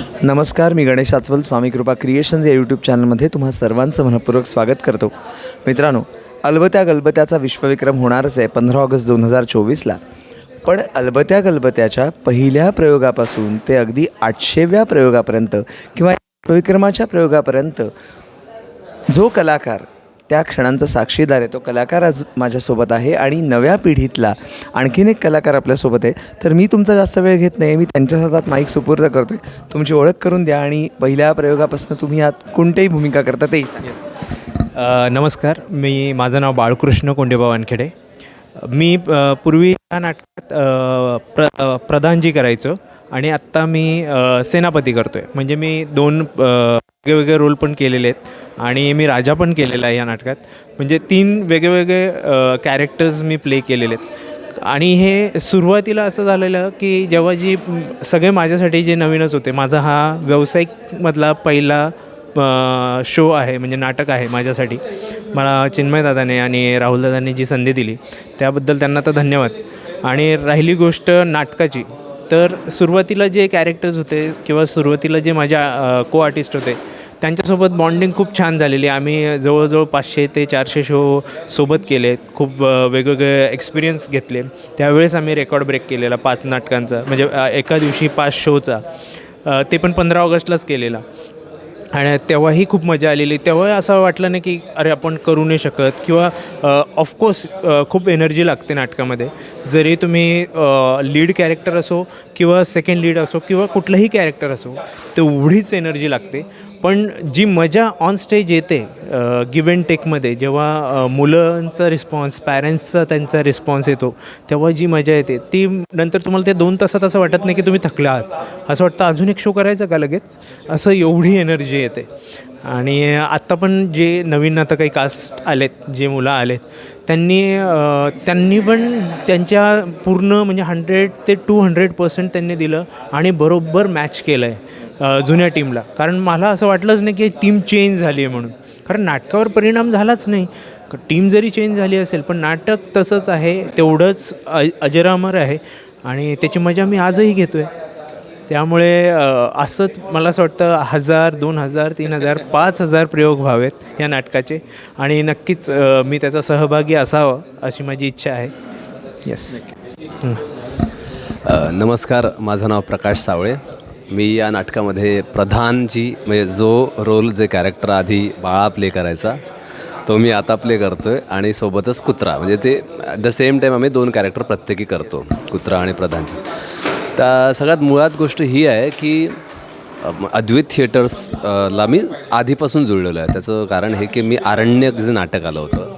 नमस्कार मी गणेश आचवल स्वामी कृपा क्रिएशन्स या यूट्यूब चॅनलमध्ये तुम्हा सर्वांचं मनपूर्वक स्वागत करतो. मित्रांनो अलबत्या गलबत्याचा विश्वविक्रम होणारच आहे पंधरा ऑगस्ट दोन हजार चोवीसला. पण अलबत्या गलबत्याच्या पहिल्या प्रयोगापासून ते अगदी आठशेव्या प्रयोगापर्यंत किंवा विक्रमाच्या प्रयोगापर्यंत जो कलाकार त्या क्षणांचा साक्षीदार आहे. तो कलाकार आज माझ्यासोबत आहे आणि नव्या पिढीतला आणखीन एक कलाकार आपल्यासोबत आहे. तर मी तुमचा जास्त वेळ घेत नाही. मी त्यांच्या हातात माईक सुपूर्द करतो आहे तुमची ओळख करून द्या आणि पहिल्या प्रयोगापासून तुम्ही आत कोणत्याही भूमिका करता तेही सांगा. नमस्कार. मी माझं नाव बाळकृष्ण कोंडेबा वानखेडे. मी पूर्वी या नाटकात प्र प्रधानजी करायचो आणि आत्ता मी सेनापती करतो आहे म्हणजे मी दोन वेगळे वेगवेगळे रोल पण केलेले आहेत. आणि मी राजा पण केलेला आहे या नाटकात. म्हणजे तीन वेगवेगळे कॅरेक्टर्स मी प्ले केलेले आहेत. आणि हे सुरुवातीला असं झालेलं की जेव्हा जी सगळे माझ्यासाठी जे नवीनच होते माझा हा व्यावसायिकमधला पहिला शो आहे म्हणजे नाटक आहे माझ्यासाठी. मला चिन्मयदादाने आणि राहुलदादांनी जी संधी दिली त्याबद्दल त्यांना तर धन्यवाद. आणि राहिली गोष्ट नाटकाची तर सुरुवातीला जे कॅरेक्टर्स होते किंवा सुरुवातीला जे माझ्या को आर्टिस्ट होते त्यांच्यासोबत बॉन्डिंग खूप छान झालेली आम्ही जवळजवळ पाचशे ते चारशे शो सोबत केले. खूप वेगवेगळे एक्सपिरियन्स घेतले. त्यावेळेस आम्ही रेकॉर्ड ब्रेक केलेला पाच नाटकांचा. म्हणजे एका दिवशी पाच शोचा ते पण पंधरा ऑगस्टलाच केलेला. आणि तेव्हाही खूप मजा आलेली. तेव्हा असं वाटलं नाही की अरे आपण करू नाही शकत. किंवा ऑफकोर्स खूप एनर्जी लागते नाटकामध्ये. जरी तुम्ही लीड कॅरेक्टर असो किंवा सेकंड लीड असो किंवा कुठलंही कॅरेक्टर असो तेवढीच एनर्जी लागते. पण जी मजा ऑन स्टेज येते गिव अँड टेकमध्ये जेव्हा मुलांचा रिस्पॉन्स पॅरेंट्सचा त्यांचा रिस्पॉन्स येतो तेव्हा जी मजा येते ती नंतर तुम्हाला ते दोन तासात असं वाटत नाही की तुम्ही थकले आहात. असं वाटतं अजून एक शो करायचा का लगेच? असं एवढी एनर्जी येते. आणि आत्ता पण जे नवीन आता काही कास्ट आलेत जे मुलं आलेत त्यांनी त्यांनी पण त्यांच्या पूर्ण म्हणजे हंड्रेड ते टू हंड्रेड पर्सेंट त्यांनी दिलं आणि बरोबर मॅच केलं आहे जुन्या टीमला. कारण मला असं वाटलंच नाही की टीम चेंज झाली आहे म्हणून. कारण नाटकावर परिणाम झालाच नाही. टीम जरी चेंज झाली असेल पण नाटक तसंच आहे तेवढंच अ अजरामर आहे आणि त्याची मजा मी आजही घेतो आहे त्यामुळे असंच मला असं वाटतं हजार दोन हजार तीन हजार पाच हजार प्रयोग व्हावेत या नाटकाचे. आणि नक्कीच मी त्याचा सहभागी असावं अशी माझी इच्छा आहे. येस नमस्कार. माझं नाव प्रकाश सावळे. मी या नाटकामध्ये प्रधानजी म्हणजे जो रोल जे कॅरेक्टर आधी बाळा प्ले करायचा तो मी आता प्ले करतो आहे आणि सोबतच कुत्रा. म्हणजे ते ॲट द सेम टाईम आम्ही दोन कॅरेक्टर प्रत्येकी करतो कुत्रा आणि प्रधानजी. तर सगळ्यात मुळात गोष्ट ही आहे की अद्वित थिएटर्सला अद्वैत मी आधीपासून जुळलेलो आहे. त्याचं कारण हे की मी आरण्यक जे नाटक आलं होतं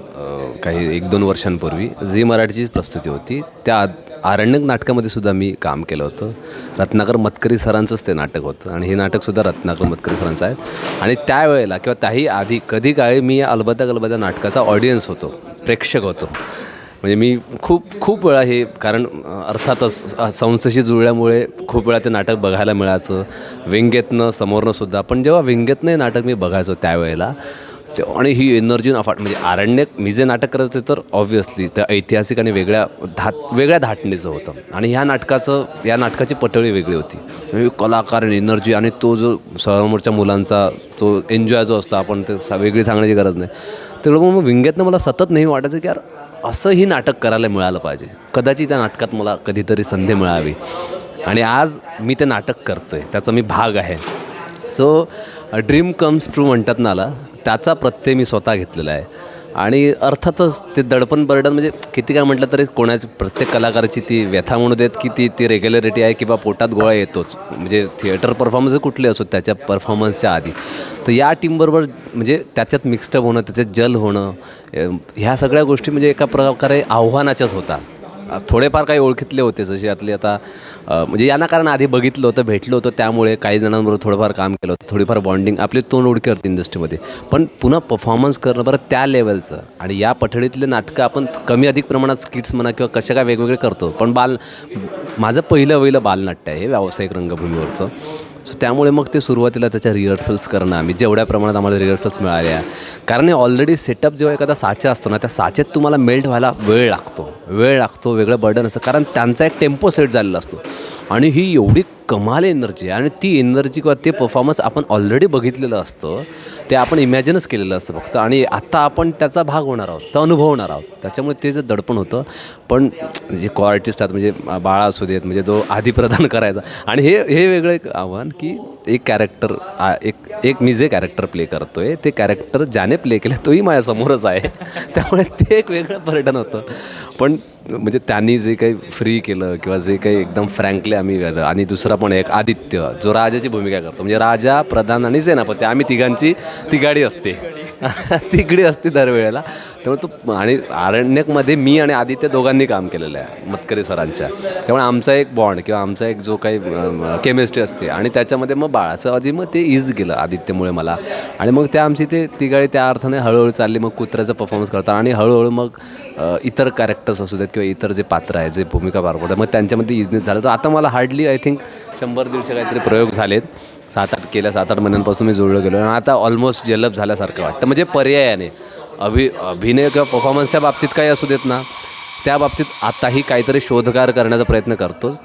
काही एक दोन वर्षांपूर्वी. झी मराठीचीच प्रस्तुती होती. त्या आरण्यक नाटकामध्ये सुद्धा मी काम केलं होतं. रत्नाकर मतकरी सरांचंच ते नाटक होतं आणि हे नाटकसुद्धा रत्नाकर मतकरी सरांचं आहे. आणि त्यावेळेला किंवा त्याही आधी कधी काळी मी या अलबत्या गलबत्या नाटकाचा ऑडियन्स होतो प्रेक्षक होतो. म्हणजे मी खूप खूप वेळा हे कारण अर्थातच संस्थेशी जुळल्यामुळे खूप वेळा ते नाटक बघायला मिळायचं. व्यंग्यातनं समोरनंसुद्धा पण जेव्हा व्यंग्यातनं हे नाटक मी बघायचो त्यावेळेला ते आणि ही एनर्जी अफाट म्हणजे आरण्यक मी जे नाटक करत होते तर ऑब्व्हियसली त्या ऐतिहासिक आणि वेगळ्या धाट वेगळ्या धाटणीचं होतं. आणि ह्या नाटकाचं या नाटकाची पटळी वेगळी होती. म्हणजे कलाकार एनर्जी आणि तो जो समोरच्या मुलांचा तो एन्जॉय जो असतो आपण ते सा- वेगळी सांगण्याची गरज नाही. तेवढं मग विंग्यातनं मला सतत नेहमी वाटायचं की यार असंही नाटक करायला मिळालं पाहिजे. कदाचित त्या नाटकात मला कधीतरी संधी मिळावी. आणि आज मी ते नाटक करतो आहे त्याचा मी भाग आहे. सो ड्रीम कम्स ट्रू म्हणतात नाला त्याचा प्रत्यय मी स्वतः घेतलेला आहे. आणि अर्थातच ते दडपण बर्डन म्हणजे किती काय म्हटलं तरी कोणाची प्रत्येक कलाकाराची ती व्यथा म्हणू देत की ती ती रेग्युलरिटी आहे किंवा पोटात गोळा येतोच. म्हणजे थिएटर परफॉर्मन्स कुठले असो त्याच्या परफॉर्मन्सच्या आधी. तर या टीमबरोबर म्हणजे त्याच्यात मिक्स्टअप होणं त्याच्यात जल होणं ह्या सगळ्या गोष्टी म्हणजे एका प्रकारे आव्हानाच्याच होतात. थोडेफार काही ओळखीतले होते जसे यातले आता म्हणजे यांना कारण आधी बघितलं होतं भेटलं होतं त्यामुळे काही जणांबरोबर थोडंफार काम केलं होतं थोडीफार बॉन्डिंग आपली तोंड उडकी होती इंडस्ट्रीमध्ये पण पुन्हा परफॉर्मन्स करणं बरं त्या लेवलचं आणि या पठडीतले नाटकं आपण कमी अधिक प्रमाणात स्किट्स म्हणा किंवा कशा काय वेगवेगळे करतो. पण बाल माझं पहिलं वहिलं बालनाट्य आहे व्यावसायिक रंगभूमीवरचं. सो त्यामुळे मग ते सुरुवातीला त्याच्या रिहर्सल्स करणं आम्ही जेवढ्या प्रमाणात आम्हाला रिहर्सल्स मिळाल्या. कारण ऑलरेडी सेटअप जेव्हा एखादा साचा असतो ना त्या साचेत तुम्हाला मेल्ट व्हायला वेळ लागतो. वेळ लागतो वेगळं बर्डन असतं. कारण त्यांचा एक टेम्पो सेट झालेला असतो. आणि ही एवढी कमाल एनर्जी आहे. आणि ती एनर्जी किंवा ते परफॉर्मन्स आपण ऑलरेडी बघितलेलं असतं ते आपण इमॅजिनच केलेलं असतं फक्त. आणि आत्ता आपण त्याचा भाग होणार आहोत तो अनुभवणार आहोत. त्याच्यामुळे ते जे दडपण होतं. पण जे को आर्टिस्ट आहेत म्हणजे बाळा असू देत म्हणजे जो आधी प्रदान करायचा. आणि हे हे वेगळं एक आव्हान की एक कॅरेक्टर एक एक मी जे कॅरेक्टर प्ले करतो आहे ते कॅरेक्टर ज्याने प्ले केलं तोही माझ्यासमोरच आहे. त्यामुळे ते एक वेगळं पर्यटन होतं. पण म्हणजे त्यांनी जे काही फ्री केलं किंवा जे काही एकदम फ्रँकली आम्ही गेलं आणि दुसरा पण एक आदित्य जो राजाची भूमिका करतो. म्हणजे राजा प्रधान आणि सेनापती आम्ही तिघांची तिगाडी असते. तिघडी असते दरवेळेला. त्यामुळे तो आणि आरण्यकमध्ये मी आणि आदित्य दोघांनी काम केलेलं आहे मतकरी सरांच्या. त्यामुळे आमचा एक बॉन्ड किंवा आमचा एक जो काही केमिस्ट्री असते आणि त्याच्यामध्ये मग बाळाचं आधी मग ते इज गेलं आदित्यमुळे मला. आणि मग त्या आमची ते तिगाडी त्या अर्थाने हळूहळू चालली. मग कुत्र्याचा परफॉर्मन्स करतात आणि हळूहळू मग इतर कॅरेक्टर्स असू देत किंवा इतर जे पात्र आहे जे भूमिका पार पडतात मग त्यांच्यामध्ये इजनेस झालं. तर आता मला हार्डली आय थिंक शंभर दीडशे काहीतरी प्रयोग झालेत. सात आठ केल्या सात आठ महिन्यांपासून मी जुळलो गेलो. आणि आता ऑलमोस्ट डेव्हलप झाल्यासारखं वाटतं. म्हणजे पर्यायाने. अभि अभिनय किंवा परफॉर्मन्सच्या बाबतीत काही असू देत ना त्या बाबतीत आताही काहीतरी शोधकार करण्याचा प्रयत्न करतोच.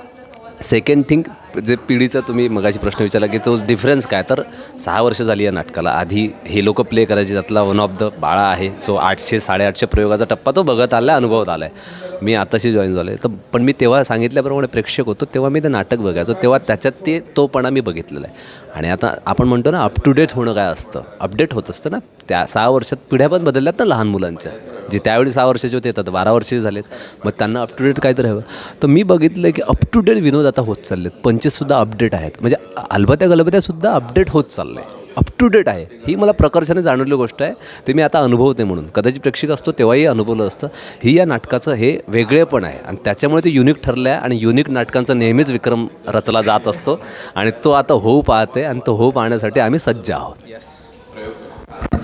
सेकंड थिंग जे पिढीचा तुम्ही मगाशी प्रश्न विचारला की तो डिफरन्स काय? तर सहा वर्ष झाली या नाटकाला. आधी हे लोक प्ले करायचे. त्यातला वन ऑफ द बाळा आहे. सो आठशे साडेआठशे प्रयोगाचा टप्पा तो बघत आला आहे अनुभवत आला आहे मी आताशी जॉईन झालो आहे तर पण मी तेव्हा सांगितल्याप्रमाणे प्रेक्षक होतो तेव्हा मी ते नाटक बघायचो. तेव्हा त्याच्यात ते तोपणा मी बघितलेला आहे. आणि आता आपण म्हणतो ना अप टू डेट होणं काय असतं? अपडेट होत असतं ना. त्या सहा वर्षात पिढ्या पण बदलल्यात ना लहान मुलांच्या. जे त्यावेळी सहा वर्षाचे होते येतात बारा वर्षाचे झालेत. मग त्यांना अप टू डेट काहीतरी हवं. तर मी बघितलं की अप टू डेट विनोद आता होत चाललेत. पंचेसुद्धा अपडेट आहेत. म्हणजे अलबत्या गलबत्यासुद्धा अपडेट होत चाललं आहे अप टू डेट आहे. ही मला प्रकर्षाने जाणवलेली गोष्ट आहे. ते मी आता अनुभवते म्हणून. कदाचित प्रेक्षक असतो तेव्हाही अनुभवलं असतं. ही या नाटकाचं हे वेगळेपण आहे. आणि त्याच्यामुळे ते युनिक ठरलं आहे आणि युनिक नाटकांचा नेहमीच विक्रम रचला जात असतो. आणि तो आता होऊ पाहते आणि तो होऊ पाहण्यासाठी आम्ही सज्ज आहोत.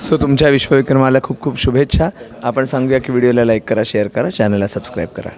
सो तुमच्या विश्वविक्रमाला खूप खूप शुभेच्छा. आपण सांगूया की व्हिडिओला लाईक करा शेअर करा चॅनलला सबस्क्राईब करा.